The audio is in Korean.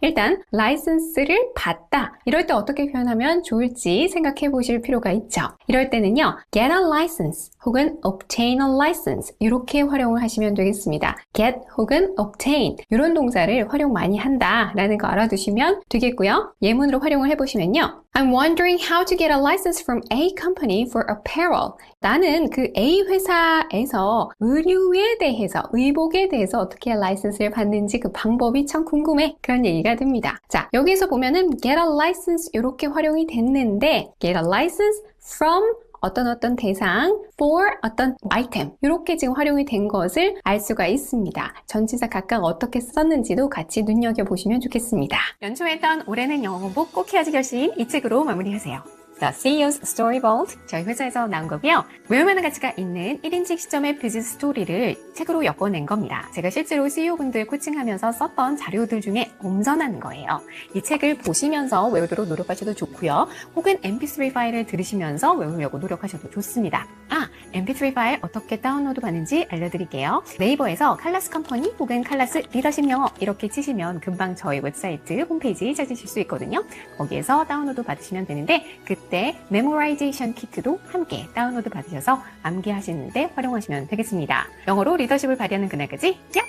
일단 라이선스를 받다. 이럴 때 어떻게 표현하면 좋을지 생각해 보실 필요가 있죠. 이럴 때는요. get a license 혹은 obtain a license 이렇게 활용을 하시면 되겠습니다. get 혹은 obtain 이런 동사를 활용 많이 한다라는 거 알아두시면 되겠고요. 예문으로 활용을 해보시면요. I'm wondering how to get a license from A company for apparel. 나는 그 A 회사에서 의류에 대해서, 의복에 대해서 어떻게 라이선스를 받는지 그 방법이 참 궁금해. 그런 얘기가 됩니다. 자, 여기서 보면은 get a license 이렇게 활용이 됐는데 get a license from 어떤 어떤 대상 for 어떤 아이템 이렇게 지금 활용이 된 것을 알 수가 있습니다. 전치사 각각 어떻게 썼는지도 같이 눈여겨보시면 좋겠습니다. 연초했던 올해는 영어 공부 꼭 해야지 결심 이 책으로 마무리하세요. The CEO's Story Vault 저희 회사에서 나온 거고요. 외울만한 가치가 있는 1인칭 시점의 비즈니스 스토리를 책으로 엮어낸 겁니다. 제가 실제로 CEO분들 코칭하면서 썼던 자료들 중에 엄선한 거예요. 이 책을 보시면서 외우도록 노력하셔도 좋고요. 혹은 MP3 파일을 들으시면서 외우려고 노력하셔도 좋습니다. 아, MP3 파일 어떻게 다운로드 받는지 알려드릴게요. 네이버에서 칼라스 컴퍼니 혹은 칼라스 리더십 영어 이렇게 치시면 금방 저희 웹사이트 홈페이지 찾으실 수 있거든요. 거기에서 다운로드 받으시면 되는데 그때 메모라이제이션 키트도 함께 다운로드 받으셔서 암기하시는데 활용하시면 되겠습니다. 영어로 리더십을 발휘하는 그날까지 야!